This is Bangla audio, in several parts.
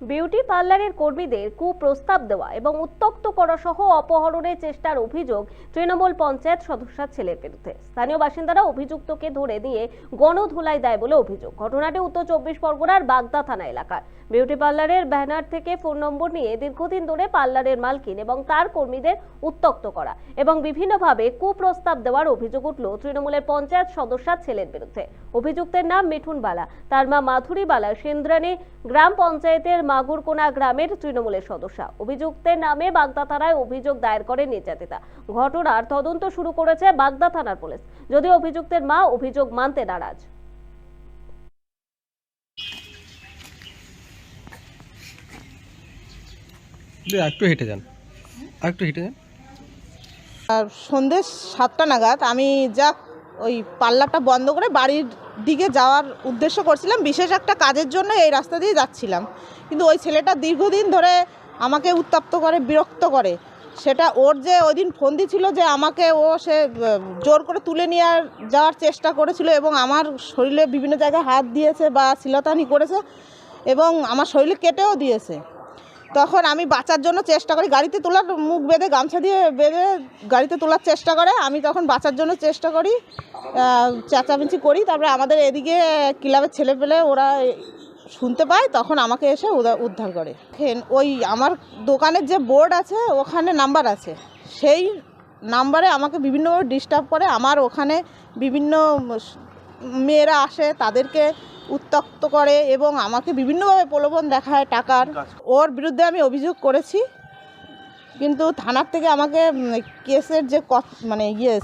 বিউটি পার্লারের কর্মীদের কুপ্রস্তাব দেওয়া এবং উত্তক্ত করা সহ অপহরণের চেষ্টার অভিযোগ তৃণমূল পঞ্চায়েত সদস্যার ছেলের বিরুদ্ধে। স্থানীয় বাসিন্দারা অভিযুক্তকে ধরে নিয়ে গণধুলাই দেয় বলে অভিযোগ। ঘটনাটি উত্তর চব্বিশ পরগনার বাগদা থানা এলাকার। বিউটি পার্লারের ব্যানার থেকে ফোন নম্বর নিয়ে দীর্ঘদিন ধরে পার্লারের মালকিন এবং তার কর্মীদের উত্তক্ত করা এবং বিভিন্নভাবে কুপ্রস্তাব দেওয়ার অভিযোগ উঠল তৃণমূলের পঞ্চায়েত সদস্যার ছেলের বিরুদ্ধে। অভিযুক্তের নাম মিঠুন বালা। তার মা মাধুরী বালা সেন্দ্রানী গ্রাম পঞ্চায়েতের মাগুরকোনা গ্রামের তৃণমূলের সদস্যা। অভিযুক্তের নামে বাগদা থানায় অভিযোগ দায়ের করে নির্যাতিতা। ঘটনার তদন্ত শুরু করেছে বাগদা থানার পুলিশ। যদিও অভিযুক্তের মা অভিযোগ মানতে নারাজ। একটু হেঁটে যান। আর একটু হেঁটে যান। আর সন্ধ্যে সাতটা নাগাদ আমি যা ওই পাল্লাটা বন্ধ করে বাড়ির দিকে যাওয়ার উদ্দেশ্য করছিলাম। বিশেষ একটা কাজের জন্য এই রাস্তা দিয়ে যাচ্ছিলাম। কিন্তু ওই ছেলেটা দীর্ঘদিন ধরে আমাকে উত্তপ্ত করে, বিরক্ত করে। সেটা ওর যে ওই দিন ফোন দিছিল যে আমাকে ও সে জোর করে তুলে নিয়ে যাওয়ার চেষ্টা করেছিল এবং আমার শরীরে বিভিন্ন জায়গায় হাত দিয়েছে বা শিলতানি করেছে এবং আমার শরীরে কেটেও দিয়েছে। তখন আমি বাঁচার জন্য চেষ্টা করি। গাড়িতে তোলার মুখ বেঁধে, গামছা দিয়ে বেঁধে গাড়িতে তোলার চেষ্টা করে। আমি তখন বাঁচার জন্য চেষ্টা করি চেঁচামেচি করি। তারপরে আমাদের এদিকে ক্লাবের ছেলে পেলে ওরা শুনতে পায়, তখন আমাকে এসে উদা- উদ্ধার করে। ওই আমার দোকানের যে বোর্ড আছে, ওখানে নাম্বার আছে। সেই নাম্বারে আমাকে বিভিন্নভাবে ডিস্টার্ব করে। আমার ওখানে বিভিন্ন মেয়েরা আসে, তাদেরকে উত্তক্ত করে এবং আমাকে বিভিন্নভাবে প্রলোভন দেখায় টাকার। ওর বিরুদ্ধে আমি অভিযোগ করেছি। কিন্তু থানার থেকে আমাকে কেসের যে ক- মানে ইয়ে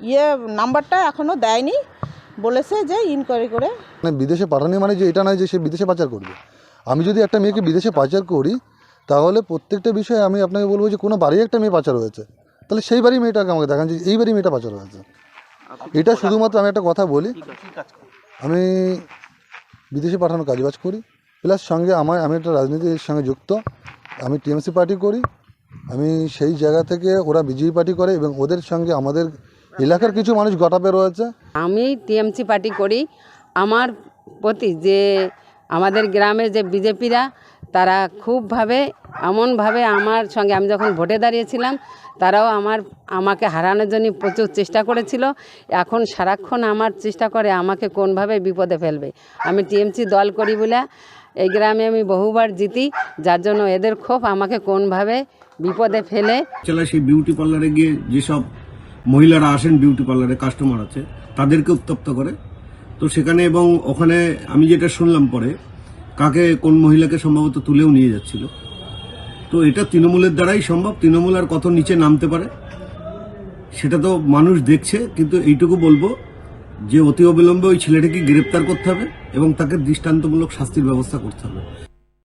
ইয়ে নাম্বারটা এখনও দেয়নি। বলেছে যে ইনকোয়ারি করে। মানে বিদেশে পাঠানো মানে যে এটা নয় যে সে বিদেশে পাচার করবে। আমি যদি একটা মেয়েকে বিদেশে পাচার করি তাহলে প্রত্যেকটা বিষয়ে আমি আপনাকে বলব যে কোনো বাড়ি একটা মেয়ে পাচার হয়েছে। তাহলে সেই বাড়ি মেয়েটাকে আমাকে দেখান যে এই বাড়ি মেয়েটা পাচার হয়েছে। এটা শুধুমাত্র আমি একটা কথা বলি। আমি বিদেশে পাঠানোর কাজবাজ করি। প্লাস সঙ্গে আমার, আমি একটা রাজনীতির সঙ্গে যুক্ত। আমি টিএমসি পার্টি করি। আমি সেই জায়গা থেকে ওরা বিজেপি পার্টি করে এবং ওদের সঙ্গে আমাদের এলাকার কিছু মানুষ গটাপে রয়েছে। আমি টিএমসি পার্টি করি। আমার প্রতি যে আমাদের গ্রামের যে বিজেপিরা তারা খুবভাবে, এমনভাবে আমার সঙ্গে, আমি যখন ভোটে দাঁড়িয়েছিলাম, তারাও আমার, আমাকে হারানোর জন্য প্রচুর চেষ্টা করেছিল। এখন সারাক্ষণ আমার চেষ্টা করে, আমাকে কোনভাবে বিপদে ফেলবে। আমি টিএমসি দল করি বলে এই গ্রামে আমি বহুবার জিতি, যার জন্য এদের ক্ষোভ আমাকে কোনভাবে বিপদে ফেলে। জেলায় সেই বিউটি পার্লারে গিয়ে যেসব মহিলারা আসেন, বিউটি পার্লারে কাস্টমার আছে তাদেরকে উত্তপ্ত করে। তো সেখানে এবং ওখানে আমি যেটা শুনলাম পরে কাকে কোন মহিলাকে সম্ভবত তুলেও নিয়ে যাচ্ছিল। তো এটা তৃণমূলের দ্বারাই সম্ভব, তৃণমূল আর কত নিচে নামতে পারে, সেটা তো মানুষ দেখছে, কিন্তু এইটুকু বলব যে অতি অবিলম্বে ওই ছেলেটাকে গ্রেপ্তার করতে হবে এবং তাকে দৃষ্টান্তমূলক শাস্তির ব্যবস্থা করতে হবে।